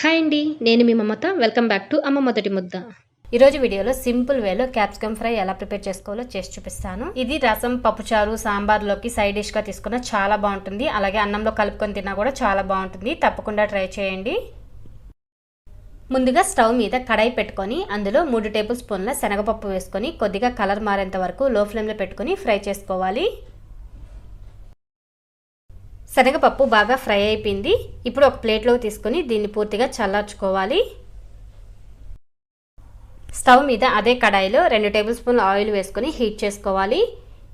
Hi అండి నేను మీ మమత. వెల్కమ్ బ్యాక్ టు అమ్మ మొదటి ముద్ద. ఈరోజు వీడియోలో సింపుల్ వేలో క్యాప్సికమ్ ఫ్రై ఎలా ప్రిపేర్ చేసుకోవాలో చేసి చూపిస్తాను. ఇది రసం పప్పుచారు సాంబార్లోకి సైడ్ డిష్గా తీసుకున్న చాలా బాగుంటుంది. అలాగే అన్నంలో కలుపుకొని తిన్నా కూడా చాలా బాగుంటుంది. తప్పకుండా ట్రై చేయండి. ముందుగా స్టవ్ మీద కడాయి పెట్టుకొని అందులో మూడు టేబుల్ స్పూన్ల శనగపప్పు వేసుకొని కొద్దిగా కలర్ మారేంత వరకు లో ఫ్లేమ్లో పెట్టుకొని ఫ్రై చేసుకోవాలి. శనగపప్పు బాగా ఫ్రై అయిపోయింది. ఇప్పుడు ఒక ప్లేట్లోకి తీసుకొని దీన్ని పూర్తిగా చల్లార్చుకోవాలి. స్టవ్ మీద అదే కడాయిలో రెండు టేబుల్ స్పూన్ల ఆయిల్ వేసుకొని హీట్ చేసుకోవాలి.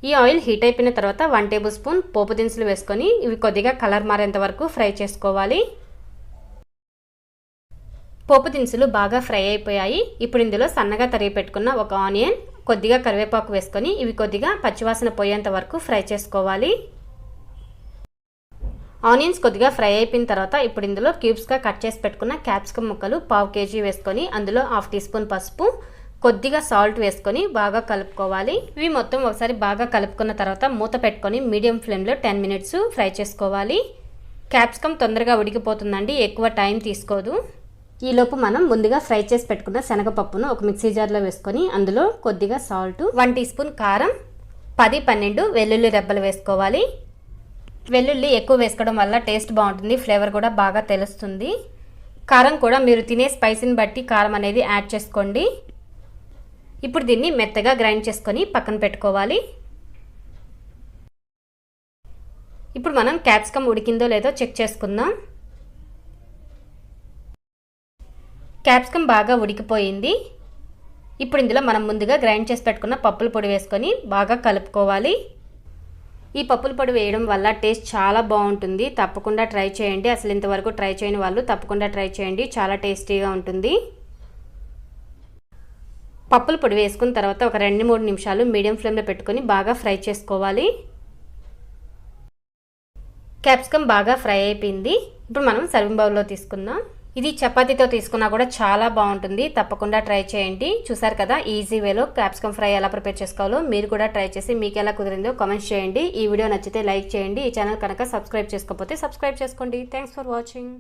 ఈ ఆయిల్ హీట్ అయిపోయిన తర్వాత వన్ టేబుల్ స్పూన్ పోపు దినుసులు వేసుకొని ఇవి కొద్దిగా కలర్ మారేంత వరకు ఫ్రై చేసుకోవాలి. పోపు దినుసులు బాగా ఫ్రై అయిపోయాయి. ఇప్పుడు ఇందులో సన్నగా తరిగి పెట్టుకున్న ఒక ఆనియన్ కొద్దిగా కరివేపాకు వేసుకొని ఇవి కొద్దిగా పచ్చివాసన పోయేంత వరకు ఫ్రై చేసుకోవాలి. ఆనియన్స్ కొద్దిగా ఫ్రై అయిపోయిన తర్వాత ఇప్పుడు ఇందులో క్యూబ్స్గా కట్ చేసి పెట్టుకున్న క్యాప్సికమ్ ముక్కలు పావు కేజీ వేసుకొని అందులో హాఫ్ టీ స్పూన్ పసుపు కొద్దిగా సాల్ట్ వేసుకొని బాగా కలుపుకోవాలి. ఇవి మొత్తం ఒకసారి బాగా కలుపుకున్న తర్వాత మూత పెట్టుకొని మీడియం ఫ్లేమ్లో టెన్ మినిట్స్ ఫ్రై చేసుకోవాలి. క్యాప్సికమ్ తొందరగా ఉడికిపోతుందండి ఎక్కువ టైం తీసుకోదు. ఈలోపు మనం ముందుగా ఫ్రై చేసి పెట్టుకున్న శనగపప్పును ఒక మిక్సీ జార్లో వేసుకొని అందులో కొద్దిగా సాల్ట్ వన్ టీ స్పూన్ కారం పది పన్నెండు వెల్లుల్లి రెబ్బలు వేసుకోవాలి. వెల్లుల్లి ఎక్కువ వేసుకోవడం వల్ల టేస్ట్ బాగుంటుంది ఫ్లేవర్ కూడా బాగా తెలుస్తుంది. కారం కూడా మీరు తినే స్పైసీని బట్టి కారం అనేది యాడ్ చేసుకోండి. ఇప్పుడు దీన్ని మెత్తగా గ్రైండ్ చేసుకొని పక్కన పెట్టుకోవాలి. ఇప్పుడు మనం క్యాప్సికమ్ ఉడికిందో లేదో చెక్ చేసుకుందాం. క్యాప్సికమ్ బాగా ఉడికిపోయింది. ఇప్పుడు ఇందులో మనం ముందుగా గ్రైండ్ చేసి పెట్టుకున్న పప్పుల పొడి వేసుకొని బాగా కలుపుకోవాలి. ఈ పప్పుల పొడి వేయడం వల్ల టేస్ట్ చాలా బాగుంటుంది. తప్పకుండా ట్రై చేయండి. అసలు ఇంతవరకు ట్రై చేయని వాళ్ళు తప్పకుండా ట్రై చేయండి. చాలా టేస్టీగా ఉంటుంది. పప్పుల పొడి వేసుకున్న తర్వాత ఒక రెండు మూడు నిమిషాలు మీడియం ఫ్లేమ్లో పెట్టుకొని బాగా ఫ్రై చేసుకోవాలి. క్యాప్సికమ్ బాగా ఫ్రై అయిపోయింది. ఇప్పుడు మనం సర్వింగ్ బౌల్లో తీసుకుందాం. ఇది చపాతీతో తీసుకున్నా కూడా చాలా బాగుంటుంది. తప్పకుండా ట్రై చేయండి. చూసారు కదా ఈజీ వేలో క్యాప్సికమ్ ఫ్రై ఎలా ప్రిపేర్ చేసుకోవాలో మీరు కూడా ట్రై చేసి మీకు ఎలా కుదిరిందో కామెంట్స్ చేయండి. ఈ వీడియో నచ్చితే లైక్ చేయండి. ఈ ఛానల్ కనుక సబ్స్క్రైబ్ చేసుకోకపోతే సబ్స్క్రైబ్ చేసుకోండి. Thanks for watching